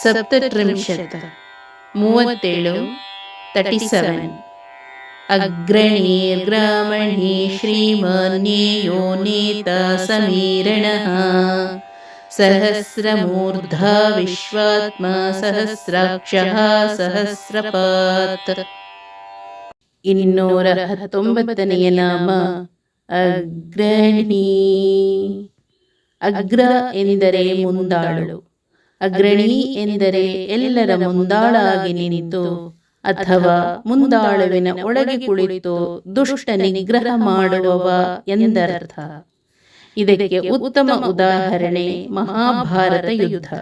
ಸಪ್ತತ್ರಿಂಶತ್ ಮೂವತ್ತೇಳು thirty seven ಅಗ್ರಣೀರ್ಗ್ರಾಮಣಿ ಶ್ರೀಮಾನ್ಯೇಯೋ ನೀತ ಸಮೀರಣಃ. ಸಹಸ್ರಮೂರ್ಧ ವಿಶ್ವಾತ್ಮ ಸಹಸ್ರಾಕ್ಷ ಸಹಸ್ರಪಾತ್. ಇನ್ನೂರ ಹತ್ತೊಂಬತ್ತನೆಯ ನಾಮ ಅಗ್ರಣಿ. ಅಗ್ರ ಎಂದರೆ ಮುಂದಾಳು. ಅಗ್ರಣಿ ಎಂದರೆ ಎಲ್ಲರ ಮುಂದಾಳಾಗಿ ನಿಂತು ಅಥವಾ ಮುಂದಾಳುವಿನ ಒಳಗೆ ಕುಳಿತು ದುಷ್ಟ ನಿಗ್ರಹ ಮಾಡುವವ ಎಂದರ್ಥ. ಇದಕ್ಕೆ ಉತ್ತಮ ಉದಾಹರಣೆ ಮಹಾಭಾರತ ಯುದ್ಧ.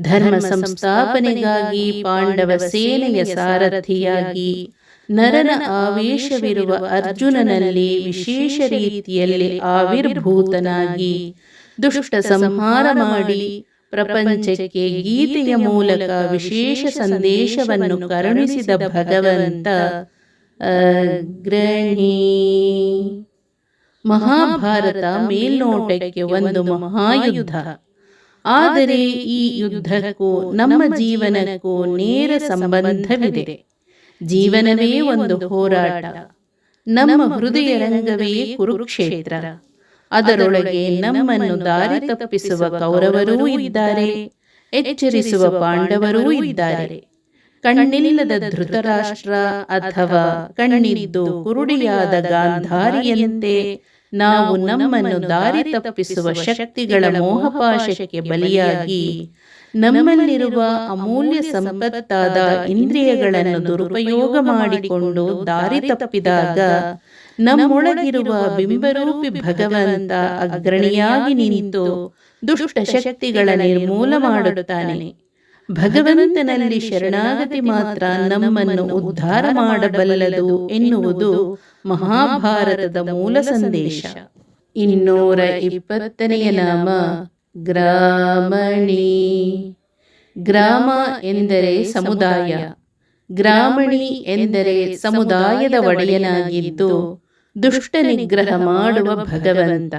ಧರ್ಮ ಸಂಸ್ಥಾಪನೆಗಾಗಿ ಪಾಂಡವ ಸೇನೆಯ ಸಾರಥಿಯಾಗಿ ನರನ ಆವೇಶವಿರುವ ಅರ್ಜುನನಲ್ಲಿ ವಿಶೇಷ ರೀತಿಯಲ್ಲಿ ಆವಿರ್ಭೂತನಾಗಿ ದುಷ್ಟ ಸಂಹಾರ ಮಾಡಿ ಪ್ರಪಂಚಕ್ಕೆ ಗೀತೆಯ ಮೂಲಕ ವಿಶೇಷ ಸಂದೇಶವನ್ನು ಕರುಣಿಸಿದ ಭಗವಂತ, ಅಗ್ರಣಿ. ಮಹಾಭಾರತ ಮೇಲ್ನೋಟಕ್ಕೆ ಒಂದು ಮಹಾಯುದ್ಧ. ಆದರೆ ಈ ಯುದ್ಧಕ್ಕೂ ನಮ್ಮ ಜೀವನಕ್ಕೂ ನೇರ ಸಂಬಂಧವಿದೆ. ಜೀವನವೇ ಒಂದು ಹೋರಾಟ. ನಮ್ಮ ಹೃದಯ ರಂಗವೇ ಕುರುಕ್ಷೇತ್ರ. ಅದರೊಳಗೆ ನಮ್ಮನ್ನು ದಾರಿ ತಪ್ಪಿಸುವ ಕೌರವರೂ ಇದ್ದಾರೆ. ಎಚ್ಚರಿಸುವ ಪಾಂಡವರೂ ಇದ್ದಾರೆ. ಕಣ್ಣಿಲ್ಲದ ಧೃತರಾಷ್ಟ್ರ ಅಥವಾ ಕಣ್ಣಿದ್ದು ಕುರುಡಿಯಾದ ಗಾಂಧಾರಿಯಂತೆ ನಾವು ನಮ್ಮನ್ನು ದಾರಿ ತಪ್ಪಿಸುವ ಶಕ್ತಿಗಳ ಮೋಹಪಾಶಕ್ಕೆ ಬಲಿಯಾಗಿ ನಮ್ಮಲ್ಲಿರುವ ಅಮೂಲ್ಯ ಸಂಪತ್ತಾದ ಇಂದ್ರಿಯಗಳನ್ನು ದುರುಪಯೋಗ ಮಾಡಿಕೊಂಡು ದಾರಿ ತಪ್ಪಿದಾಗ ನಮ್ಮೊಳಗಿರುವ ಬಿಂಬರೂಪಿ ಭಗವಂತ ಅಗ್ರಣಿಯಾಗಿ ನಿಂತು ದುಷ್ಟ ಶಕ್ತಿಗಳ ನಿರ್ಮೂಲ ಮಾಡುತ್ತಾನೆ. ಭಗವಂತನಲ್ಲಿ ಶರಣಾಗತಿ ಮಾತ್ರ ನಮ್ಮನ್ನು ಉದ್ಧಾರ ಮಾಡಬಲ್ಲದು ಎನ್ನುವುದು ಮಹಾಭಾರತದ ಮೂಲ ಸಂದೇಶ. ಇನ್ನೂರ ಇಪ್ಪತ್ತನೆಯ ನಾಮ ಗ್ರಾಮಣಿ. ಗ್ರಾಮ ಎಂದರೆ ಸಮುದಾಯ. ಗ್ರಾಮಣಿ ಎಂದರೆ ಸಮುದಾಯದ ಒಡೆಯನಾಗಿದ್ದು ದುಷ್ಟ ನಿಗ್ರಹ ಮಾಡುವ ಭಗವಂತ.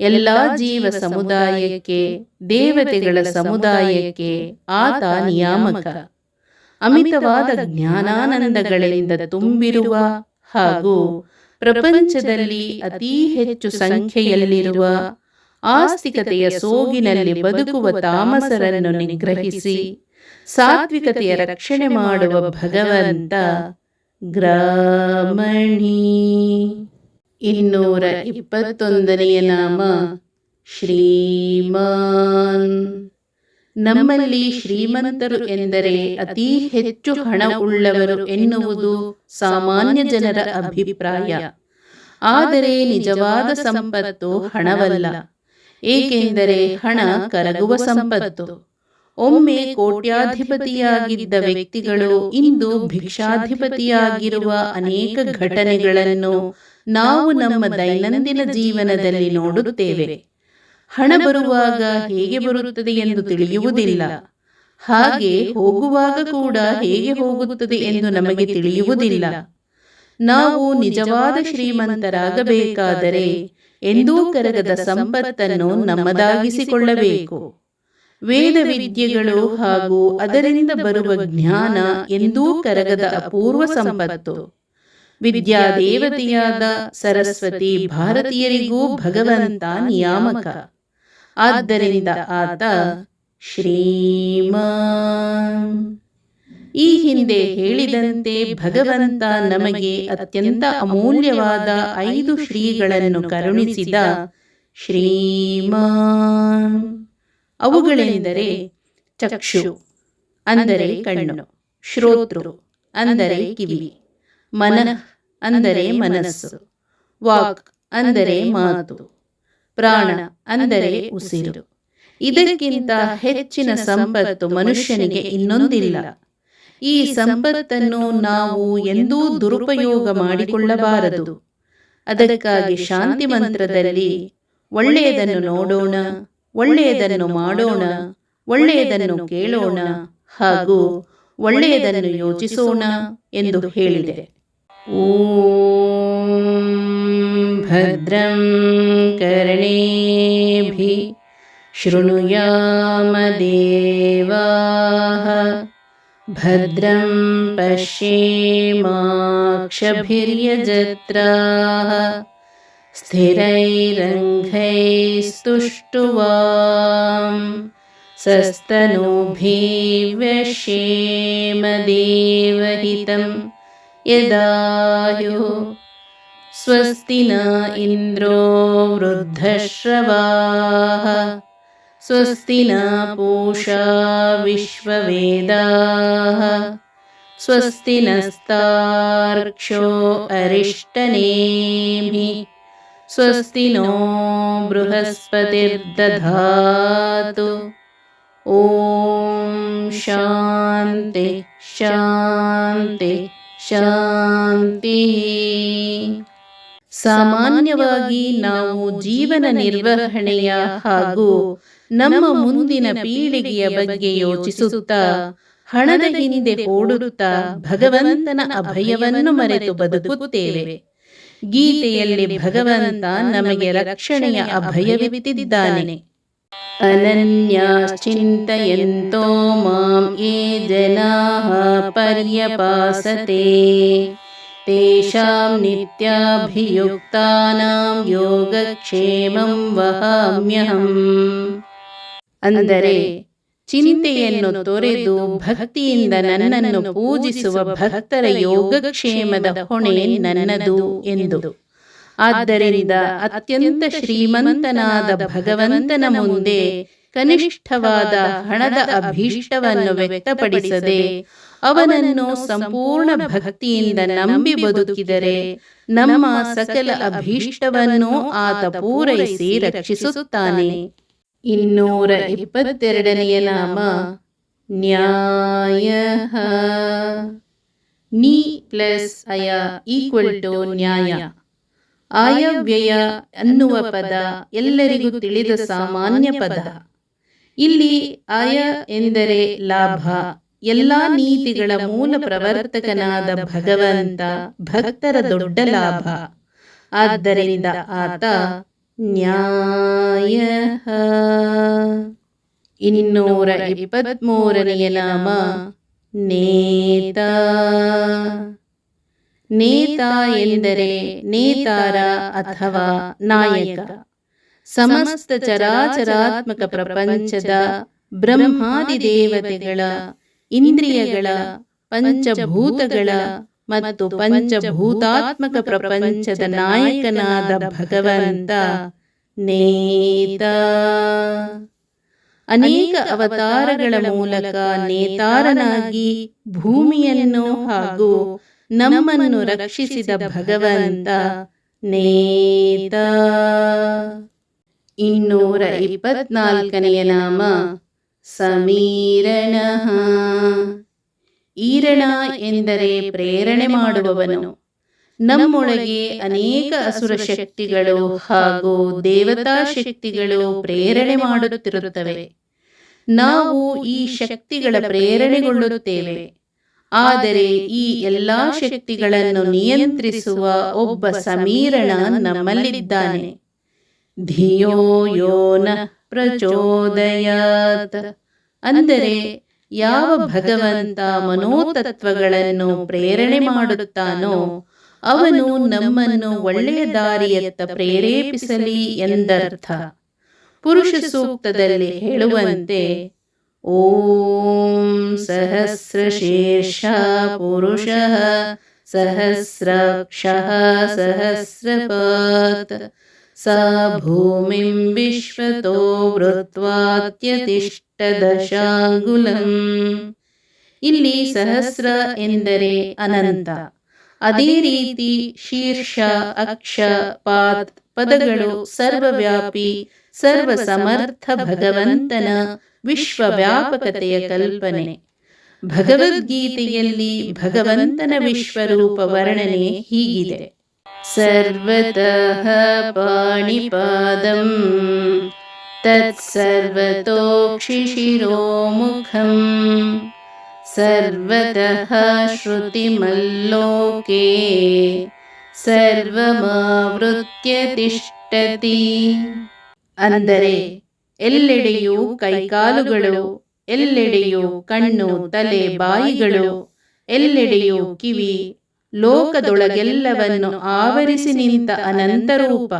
ಎಲ್ಲ ಜೀವ ಸಮುದಾಯಕ್ಕೆ, ದೇವತೆಗಳ ಸಮುದಾಯಕ್ಕೆ ಆತ ನಿಯಾಮಕ. ಅಮಿತವಾದ ಜ್ಞಾನಾನಂದಗಳಿಂದ ತುಂಬಿರುವ ಹಾಗೂ ಪ್ರಪಂಚದಲ್ಲಿ ಅತೀ ಹೆಚ್ಚು ಸಂಖ್ಯೆಯಲ್ಲಿರುವ ಆಸ್ತಿಕತೆಯ ಸೋಗಿನಲ್ಲಿ ಬದುಕುವ ತಾಮಸರನ್ನು ನಿಗ್ರಹಿಸಿ ಸಾತ್ವಿಕತೆಯ ರಕ್ಷಣೆ ಮಾಡುವ ಭಗವಂತ ಗ್ರಾಮಣಿ. ಇನ್ನೂರ ಇಪ್ಪತ್ತೊಂದನೆಯ ನಾಮ ಶ್ರೀಮಾನ್. ನಮ್ಮಲ್ಲಿ ಶ್ರೀಮಂತರು ಎಂದರೆ ಅತಿ ಹೆಚ್ಚು ಹಣ ಉಳ್ಳವರು ಎನ್ನುವುದು ಸಾಮಾನ್ಯ ಜನರ ಅಭಿಪ್ರಾಯ. ಆದರೆ ನಿಜವಾದ ಸಂಪತ್ತು ಹಣವಲ್ಲ. ಏಕೆಂದರೆ ಹಣ ಕರಗುವ ಸಂಪತ್ತು. ಒಮ್ಮೆ ಕೋಟ್ಯಾಧಿಪತಿಯಾಗಿದ್ದ ವ್ಯಕ್ತಿಗಳು ಇಂದು ಭಿಕ್ಷಾಧಿಪತಿಯಾಗಿರುವ ಅನೇಕ ಘಟನೆಗಳನ್ನು ನಾವು ನಮ್ಮ ದೈನಂದಿನ ಜೀವನದಲ್ಲಿ ನೋಡುತ್ತೇವೆ. ಹಣ ಬರುವಾಗ ಹೇಗೆ ಬರುತ್ತದೆ ಎಂದು ತಿಳಿಯುವುದಿಲ್ಲ. ಹಾಗೆ ಹೋಗುವಾಗ ಕೂಡ ಹೇಗೆ ಹೋಗುತ್ತದೆ ಎಂದು ನಮಗೆ ತಿಳಿಯುವುದಿಲ್ಲ. ನಾವು ನಿಜವಾದ ಶ್ರೀಮಂತರಾಗಬೇಕಾದರೆ ಎಂದೂ ಕರಗದ ಸಂಪತ್ತನ್ನು ನಮ್ಮದಾಗಿಸಿಕೊಳ್ಳಬೇಕು. ವೇದ ವಿದ್ಯೆಗಳು ಹಾಗೂ ಅದರಿಂದ ಬರುವ ಜ್ಞಾನ ಎಂದೂ ಕರಗದ ಅಪೂರ್ವ ಸಂಪತ್ತು. ವಿದ್ಯಾದೇವತೆಯಾದ ಸರಸ್ವತಿ ಭಾರತೀಯರಿಗೂ ಭಗವಂತ ನಿಯಾಮಕ. ಆದ್ದರಿಂದ ಆತ ಶ್ರೀಮ. ಈ ಹಿಂದೆ ಹೇಳಿದಂತೆ ಭಗವಂತ ನಮಗೆ ಅತ್ಯಂತ ಅಮೂಲ್ಯವಾದ ಐದು ಶ್ರೀಗಳನ್ನು ಕರುಣಿಸಿದ ಶ್ರೀಮಾನ್ ಅವುಗಳೆಂದರೆ ಚಕ್ಷು, ಅಂದರೆ ಕಣ್ಣು, ಶ್ರೋತೃ, ಅಂದರೆ ಕಿವಿ, ಮನ, ಅಂದರೆ ಮನಸ್ಸು, ವಾಕ್, ಅಂದರೆ ಮಾತು, ಪ್ರಾಣ, ಅಂದರೆ ಉಸಿರು. ಇದಕ್ಕಿಂತ ಹೆಚ್ಚಿನ ಸಂಪತ್ತು ಮನುಷ್ಯನಿಗೆ ಇನ್ನೊಂದಿಲ್ಲ. ಈ ಸಂಪತ್ತನ್ನು ನಾವು ಎಂದೂ ದುರುಪಯೋಗ ಮಾಡಿಕೊಳ್ಳಬಾರದು. ಅದಕ್ಕಾಗಿ ಶಾಂತಿ ಮಂತ್ರದಲ್ಲಿ, ಒಳ್ಳೆಯದನ್ನು ನೋಡೋಣ ಒಳ್ಳೆಯದನ್ನು ಮಾಡೋಣ ಒಳ್ಳೆಯದನ್ನು ಕೇಳೋಣ ಹಾಗೂ ಒಳ್ಳೆಯದನ್ನು ಯೋಚಿಸೋಣ ಎಂದು ಹೇಳಿದೆ. ಓ ಭದ್ರಂ ಕರ್ಣೇಭಿ ಶೃಣುಯಾಮ ದೇವಾಃ ಭದ್ರಂ ಪಶ್ಯೇಮಾಕ್ಷಭಿರ್ಯಜತ್ರಾः स्थिरैरङ्घैस्तुष्टुवां सस्तनूभिव्यश्येमदेवहितं यदायुः स्वस्ति न इन्द्रो वृद्धश्रवाः। स्वस्ति न पूषा विश्ववेदाः। स्वस्ति नस्तार्क्ष्यो अरिष्टनेमि स्वस्ति नो बृहस्पतिर्दधातु ॐ शान्ति ಶಾಂತಿ ಶಾಂತಿ ಸಾಮಾನ್ಯವಾಗಿ ನಾವು ಜೀವನ ನಿರ್ವಹಣೆಯ ಹಾಗೂ ನಮ್ಮ ಮುಂದಿನ ಪೀಳಿಗೆಯ ಬಗ್ಗೆ ಯೋಚಿಸುತ್ತಾ ಹಣದ ಹಿಂದೆ ಓಡುತ್ತಾ ಭಗವಂತನ ಅಭಯವನ್ನು ಮರೆತು ಬದುಕುತ್ತೇವೆ ಗೀತೆಯಲ್ಲಿ ಭಗವಂತ ನಮಗೆ ರಕ್ಷಣೆಯ ಅಭಯವಿತ್ತಿದ್ದಾನೆ ಅನನ್ಯಾಶ್ಚಿಂತಯಂತೋ ಮಾಂ ಯೇ ಜನಾಃ ಪರ್ಯಪಾಸತೆ ತೇಷಾಂ ನಿತ್ಯಾಭಿಯುಕ್ತಾನಾಂ ಯೋಗಕ್ಷೇಮಂ ವಹಾಮ್ಯಹಂ ಅಂದರೆ ಚಿಂತೆಯನ್ನು ತೊರೆದು ಭಕ್ತಿಯಿಂದ ನನ್ನನ್ನು ಪೂಜಿಸುವ ಭಕ್ತರ ಯೋಗಕ್ಷೇಮದ ಹೊಣೆ ನನ್ನದು ಎಂದು. ಆದ್ದರಿಂದ ಅತ್ಯಂತ ಶ್ರೀಮಂತನಾದ ಭಗವಂತನ ಮುಂದೆ ಕನಿಷ್ಠವಾದ ಹಣದ ಅಭೀಷ್ಟವನ್ನು ವ್ಯಕ್ತಪಡಿಸದೆ ಅವನನ್ನು ಸಂಪೂರ್ಣ ಭಕ್ತಿಯಿಂದ ನಂಬಿ ಬದುಕಿದರೆ ನಮ್ಮ ಸಕಲ ಅಭೀಷ್ಟವನ್ನು ಆತ ಪೂರೈಸಿ ರಕ್ಷಿಸುತ್ತಾನೆ. ಇನ್ನೂರ ಇಪ್ಪತ್ತೆರಡನೆಯ ನಾಮ ನ್ಯಾಯ. ನೀ ಪ್ಲಸ್ ಅಯ ಈಕ್ವಲ್ ಟು ನ್ಯಾಯ. ಆಯವ್ಯಯ ಅನ್ನುವ ಪದ ಎಲ್ಲರಿಗೂ ತಿಳಿದ ಸಾಮಾನ್ಯ ಪದ. ಇಲ್ಲಿ ಆಯ ಎಂದರೆ ಲಾಭ. ಎಲ್ಲಾ ನೀತಿಗಳ ಮೂಲ ಪ್ರವರ್ತಕನಾದ ಭಗವಂತ ಭಕ್ತರ ದೊಡ್ಡ ಲಾಭ. ಆದ್ದರಿಂದ ಆತ ನ್ಯಾಯ. ಇನ್ನೂರ ಇಪ್ಪತ್ಮೂರನೆಯ ನಾಮ ನೇತ. ನೇತ ಎಂದರೆ ನೇತಾರ ಅಥವಾ ನಾಯಕ. ಸಮಸ್ತ ಚರಾಚರಾತ್ಮಕ ಪ್ರಪಂಚದ ಬ್ರಹ್ಮಾದಿ ದೇವತೆಗಳ ಇಂದ್ರಿಯಗಳ ಪಂಚಭೂತಗಳ ಮತ್ತು ಪಂಚಭೂತಾತ್ಮಕ ಪ್ರಪಂಚದ ನಾಯಕನಾದ ಭಗವಂತ ನೇತ. ಅನೇಕ ಅವತಾರಗಳ ಮೂಲಕ ನೇತಾರನಾಗಿ ಭೂಮಿಯನ್ನು ಹಾಗೂ ನಮ್ಮನ್ನು ರಕ್ಷಿಸಿದ ಭಗವಂತ ನೇತ. ಇನ್ನೂರ ಇಪ್ಪತ್ನಾಲ್ಕನೆಯ ನಾಮ ಸಮೀರಣ. ಈರಣ ಎಂದರೆ ಪ್ರೇರಣೆ ಮಾಡುವವನು. ನಮ್ಮೊಳಗೆ ಅನೇಕ ಅಸುರ ಶಕ್ತಿಗಳು ಹಾಗೂ ದೇವತಾ ಶಕ್ತಿಗಳು ಪ್ರೇರಣೆ ಮಾಡುತ್ತಿರುತ್ತವೆ. ನಾವು ಈ ಶಕ್ತಿಗಳ ಪ್ರೇರಣೆಗೊಳ್ಳುತ್ತೇವೆ. ಆದರೆ ಈ ಎಲ್ಲಾ ಶಕ್ತಿಗಳನ್ನು ನಿಯಂತ್ರಿಸುವ ಒಬ್ಬ ಸಮೀರಣ ನಮ್ಮಲ್ಲಿದ್ದಾನೆ. ಧಿಯೋ ಯೋನ ಪ್ರಚೋದಯಾತ. ಅಂದರೆ ಯಾವ ಭಗವಂತ ಮನೋತತ್ವಗಳನ್ನು ಪ್ರೇರಣೆ ಮಾಡುತ್ತಾನೋ ಅವನು ನಮ್ಮನ್ನು ಒಳ್ಳೆಯ ದಾರಿಯತ್ತ ಪ್ರೇರೇಪಿಸಲಿ ಎಂದರ್ಥ. ಪುರುಷ ಸೂಕ್ತದಲ್ಲಿ ಹೇಳುವಂತೆ, ಓಂ ಸಹಸ್ರಶೀರ್ಷ ಪುರುಷ ಸಹಸ್ರಾಕ್ಷ ಸಹಸ್ರಪಾತ್ ಸ ಭೂಮಿಂ ವಿಶ್ವತೋ ವೃತ್ವಾತ್ಯತಿಷ್ಠದಶಾಂಗುಲಂ ಇಲ್ಲಿ ಸಹಸ್ರ ಎಂದರೆ ಅನಂತ. ಅದೇ ರೀತಿ ಶೀರ್ಷ, ಅಕ್ಷ, ಪಾತ್ ಪದಗಳು ಸರ್ವವ್ಯಾಪಿ ಸರ್ವ ಸಮರ್ಥ ಭಗವಂತನ ವಿಶ್ವವ್ಯಾಪಕತೆಯ ಕಲ್ಪನೆ. ಭಗವದ್ಗೀತೆಯಲ್ಲಿ ಭಗವಂತನ ವಿಶ್ವರೂಪ ವರ್ಣನೆ ಹೀಗಿದೆ. ಸರ್ವತಃ ಪಾಣಿಪಾದಂ ತತ್ಸರ್ವತೋಕ್ಷಿಶಿರೋಮುಖಂ ಸರ್ವತಃ ಶ್ರುತಿಮಲ್ಲೋಕೆ ಸರ್ವಮಾವೃತ್ಯ ತಿಷ್ಟತಿ ಅಂದರೆ ಎಲ್ಲೆಡೆಯೂ ಕೈಕಾಲುಗಳು ಎಲ್ಲೆಡೆಯೂ ಕಣ್ಣು ತಲೆ ಬಾಯಿಗಳು ಎಲ್ಲೆಡೆಯೂ ಕಿವಿ ಲೋಕದೊಳಗೆಲ್ಲವನ್ನು ಆವರಿಸಿ ನಿಂತ ಅನಂತರೂಪ.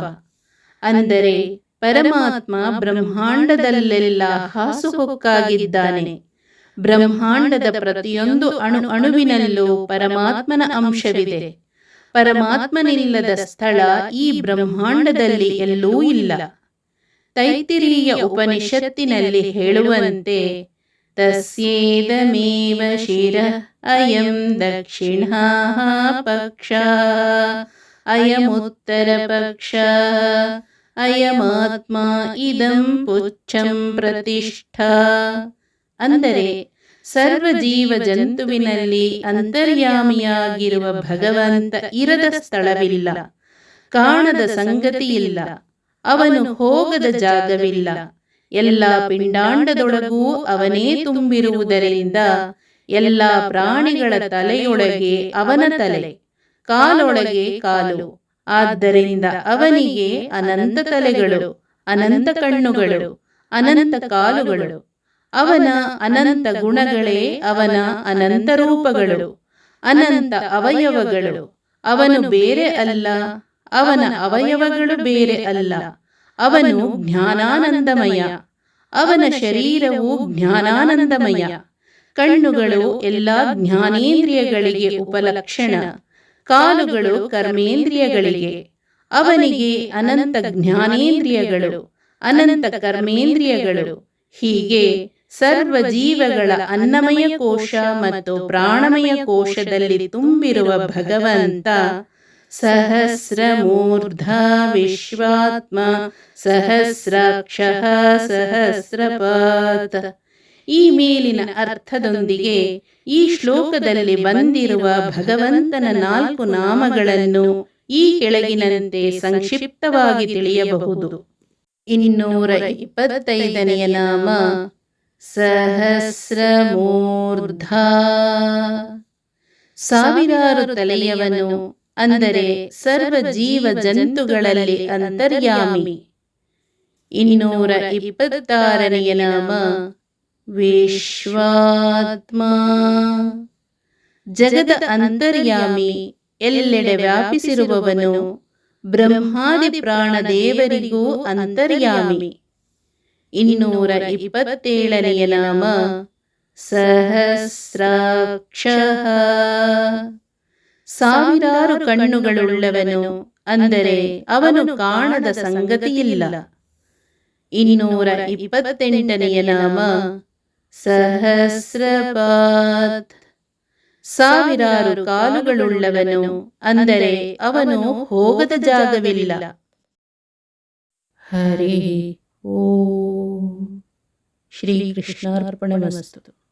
ಅಂದರೆ ಪರಮಾತ್ಮ ಬ್ರಹ್ಮಾಂಡದಲ್ಲೆಲ್ಲ ಹಾಸುಹೊಕ್ಕಾಗಿದ್ದಾನೆ. ಬ್ರಹ್ಮಾಂಡದ ಪ್ರತಿಯೊಂದು ಅಣು ಅಣುವಿನಲ್ಲೂ ಪರಮಾತ್ಮನ ಅಂಶವಿದೆ. ಪರಮಾತ್ಮನಿಲ್ಲದ ಸ್ಥಳ ಈ ಬ್ರಹ್ಮಾಂಡದಲ್ಲಿ ಎಲ್ಲೂ ಇಲ್ಲ. ತೈತಿರೀಯ ಉಪನಿಷತ್ತಿನಲ್ಲಿ ಹೇಳುವಂತೆ ಶಿರ ಅಯಂ ದಕ್ಷಿಣ ಪಕ್ಷ ಅಯಮುತ್ತರ ಪಕ್ಷ ಅಯಮಾತ್ಮ ಇದಂ ಪುಚ್ಛಂ ಪ್ರತಿಷ್ಠಾ ಅಂದರೆ ಸರ್ವ ಜೀವ ಜಂತುವಿನಲ್ಲಿ ಅಂತರ್ಯಾಮಿಯಾಗಿರುವ ಭಗವಂತ ಇರದ ಸ್ಥಳವಿಲ್ಲ, ಕಾಣದ ಸಂಗತಿಯಿಲ್ಲ, ಅವನು ಹೋಗದ ಜಾಗವಿಲ್ಲ. ಎಲ್ಲ ಪಿಂಡಾಂಡದೊಳಗೂ ಅವನೇ ತುಂಬಿರುವುದರಿಂದ ಎಲ್ಲ ಪ್ರಾಣಿಗಳ ತಲೆಯೊಳಗೆ ಅವನ ತಲೆ, ಕಾಲೊಳಗೆ ಕಾಲು. ಆದ್ದರಿಂದ ಅವನಿಗೆ ಅನಂತ ತಲೆಗಳು, ಅನಂತ ಕಣ್ಣುಗಳು, ಅನಂತ ಕಾಲುಗಳು. ಅವನ ಅನಂತ ಗುಣಗಳೇ ಅವನ ಅನಂತ ರೂಪಗಳು, ಅನಂತ ಅವಯವಗಳು. ಅವನು ಬೇರೆ ಅಲ್ಲ, ಅವನ ಅವಯವಗಳು ಬೇರೆ ಅಲ್ಲ. ಅವನು ಜ್ಞಾನಾನಂದಮಯ. ಅವನ ಶರೀರವು ಜ್ಞಾನಾನಂದಮಯ. ಕಣ್ಣುಗಳು ಎಲ್ಲ ಜ್ಞಾನೇಂದ್ರಿಯಗಳಿಗೆ ಉಪಲಕ್ಷಣ. ಕಾಲುಗಳು ಕರ್ಮೇಂದ್ರಿಯಗಳಿಗೆ. ಅವನಿಗೆ ಅನಂತ ಜ್ಞಾನೇಂದ್ರಿಯಗಳು ಅನಂತ ಕರ್ಮೇಂದ್ರಿಯಗಳು. ಹೀಗೆ ಸರ್ವ ಜೀವಗಳ ಅನ್ನಮಯ ಕೋಶ ಮತ್ತು ಪ್ರಾಣಮಯ ಕೋಶದಲ್ಲಿ ತುಂಬಿರುವ ಭಗವಂತ ಸಹಸ್ರಮೂರ್ಧ ವಿಶ್ವಾತ್ಮ ಸಹಸ್ರಾಕ್ಷ ಸಹಸ್ರಪಾದ. ಈ ಮೇಲಿನ ಅರ್ಥದೊಂದಿಗೆ ಈ ಶ್ಲೋಕದಲ್ಲಿ ಬಂದಿರುವ ಭಗವಂತನ ನಾಲ್ಕು ನಾಮಗಳನ್ನು ಈ ಕೆಳಗಿನಂತೆ ಸಂಕ್ಷಿಪ್ತವಾಗಿ ತಿಳಿಯಬಹುದು. ಇನ್ನೂರ ಇಪ್ಪತ್ತೈದನೆಯ ನಾಮ ಸಹಸ್ರಮೂರ್ಧ. ಸಾವಿರಾರು ತಲೆಯವನು ಅಂದರೆ ಸರ್ವ ಜೀವ ಜಂತುಗಳಲ್ಲಿ ಅಂತರ್ಯಾಮಿ. ಇನ್ನೂರ ಇಪ್ಪತ್ತಾರನೆಯ ನಾಮ ವಿಶ್ವಾತ್ಮ. ಜಗದ ಅಂತರ್ಯಾಮಿ ಎಲ್ಲೆಡೆ ವ್ಯಾಪಿಸಿರುವವನು ಬ್ರಹ್ಮಾದಿ ಪ್ರಾಣದೇವರಿಗೂ ಅಂತರ್ಯಾಮಿ. ಇನ್ನೂರ ಇಪ್ಪತ್ತೇಳನೆಯ ನಾಮ ಸಹಸ್ರಾಕ್ಷ. ಸಾವಿರಾರು ಕಣ್ಣುಗಳುಳ್ಳವನು ಅಂದರೆ ಅವನು ಕಾಣದ ಸಂಗತಿಯಿಲ್ಲ. ಇನ್ನೂರ ಇಪ್ಪತ್ತೆಂಟನೆಯ ನಾಮ ಸಹಸ್ರಪಾತ್. ಸಾವಿರಾರು ಕಾಲುಗಳುಳ್ಳವನು ಅಂದರೆ ಅವನು ಹೋಗದ ಜಾಗವಿಲ್ಲ. ಹರಿ ಓಂ. ಶ್ರೀಕೃಷ್ಣಾರ್ಪಣಮಸ್ತು.